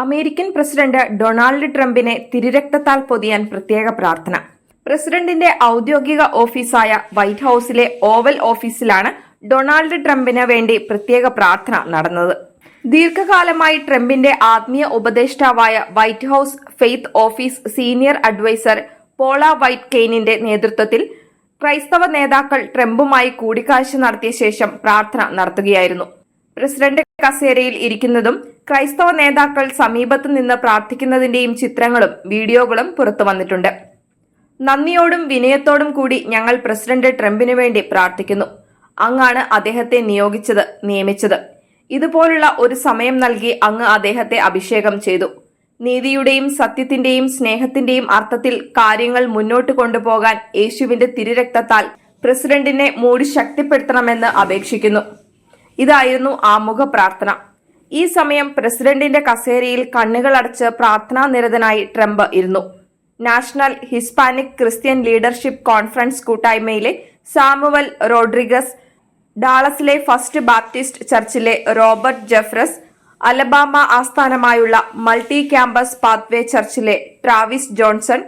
American president Donald ട്രംപിനെ തിരുരക്തത്താൽ പൊതിയാൻ പ്രത്യേക പ്രാർത്ഥന. പ്രസിഡന്റിന്റെ ഔദ്യോഗിക ഓഫീസായ വൈറ്റ് ഹൌസിലെ ഓവൽ ഓഫീസിലാണ് ഡൊണാൾഡ് ട്രംപിന് വേണ്ടി പ്രത്യേക പ്രാർത്ഥന നടന്നത്. ദീർഘകാലമായി ട്രംപിന്റെ ആത്മീയ ഉപദേഷ്ടാവായ White House faith office senior advisor Paula White കെയ്നിന്റെ നേതൃത്വത്തിൽ ക്രൈസ്തവ നേതാക്കൾ ട്രംപുമായി കൂടിക്കാഴ്ച നടത്തിയ ശേഷം പ്രാർത്ഥന നടത്തുകയായിരുന്നു. പ്രസിഡന്റ് കസേരയിൽ ഇരിക്കുന്നതും ക്രൈസ്തവ നേതാക്കൾ സമീപത്തു നിന്ന് പ്രാർത്ഥിക്കുന്നതിന്റെയും ചിത്രങ്ങളും വീഡിയോകളും പുറത്തു വന്നിട്ടുണ്ട്. നന്ദിയോടും വിനയത്തോടും കൂടി ഞങ്ങൾ പ്രസിഡന്റ് ട്രംപിനു വേണ്ടി പ്രാർത്ഥിക്കുന്നു. അങ്ങാണ് അദ്ദേഹത്തെ നിയോഗിച്ചത് നിയമിച്ചത്. ഇതുപോലുള്ള ഒരു സമയം നൽകി അങ്ങ് അദ്ദേഹത്തെ അഭിഷേകം ചെയ്തു. നീതിയുടെയും സത്യത്തിന്റെയും സ്നേഹത്തിന്റെയും അർത്ഥത്തിൽ കാര്യങ്ങൾ മുന്നോട്ട് കൊണ്ടുപോകാൻ യേശുവിന്റെ തിരുരക്തത്താൽ പ്രസിഡന്റിനെ മൂടി ശക്തിപ്പെടുത്തണമെന്ന് അപേക്ഷിക്കുന്നു. ഇതായിരുന്നു ആമുഖ പ്രാർത്ഥന. ഈ സമയം പ്രസിഡന്റിന്റെ കസേരയിൽ കണ്ണുകളടച്ച് പ്രാർത്ഥനാ നിരതനായി ട്രംപ് ഇരുന്നു. National Hispanic Christian leadership conference കൂട്ടായ്മയിലെ Samuel Rodriguez ഡാളസിലെ ഫസ്റ്റ് ബാപ്റ്റിസ്റ്റ് ചർച്ചിലെ റോബർട്ട് ജെഫ്രസ് അലബാമ ആസ്ഥാനമായുള്ള മൾട്ടി ക്യാമ്പസ് പാത്വേ ചർച്ചിലെ ട്രാവിസ് ജോൺസൺ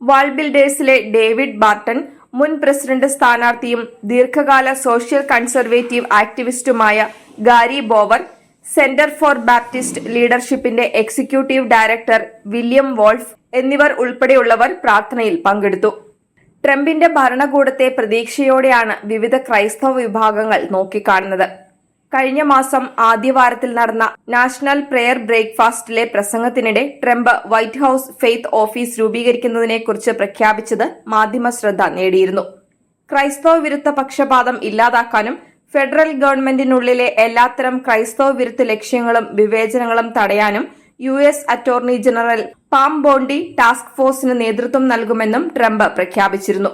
വാൾബിൽഡേഴ്സിലെ ഡേവിഡ് ബാർട്ടൺ മുൻ പ്രസിഡന്റ് സ്ഥാനാർത്ഥിയും ദീർഘകാല social conservative ആക്ടിവിസ്റ്റുമായ Gary Bauer center for Baptist ലീഡർഷിപ്പിന്റെ executive director William wolf എന്നിവർ ഉൾപ്പെടെയുള്ളവർ പ്രാർത്ഥനയിൽ പങ്കെടുത്തു. ട്രംപിന്റെ ഭരണകൂടത്തെ പ്രതീക്ഷയോടെയാണ് വിവിധ ക്രൈസ്തവ വിഭാഗങ്ങൾ നോക്കിക്കാണുന്നത്. കഴിഞ്ഞ മാസം ആദ്യവാരത്തിൽ നടന്ന നാഷണൽ പ്രെയർ ബ്രേക്ക്ഫാസ്റ്റിലെ പ്രസംഗത്തിനിടെ Trump White House faith office രൂപീകരിക്കുന്നതിനെക്കുറിച്ച് പ്രഖ്യാപിച്ചത് മാധ്യമ ശ്രദ്ധ നേടിയിരുന്നു. ക്രൈസ്തവ വിരുദ്ധ പക്ഷപാതം ഇല്ലാതാക്കാനും ഫെഡറൽ ഗവൺമെന്റിനുള്ളിലെ എല്ലാത്തരം ക്രൈസ്തവ വിരുദ്ധ ലക്ഷ്യങ്ങളും വിവേചനങ്ങളും തടയാനും U S attorney general Pam Bondi task ഫോഴ്സിന് നേതൃത്വം നൽകുമെന്നും ട്രംപ് പ്രഖ്യാപിച്ചിരുന്നു.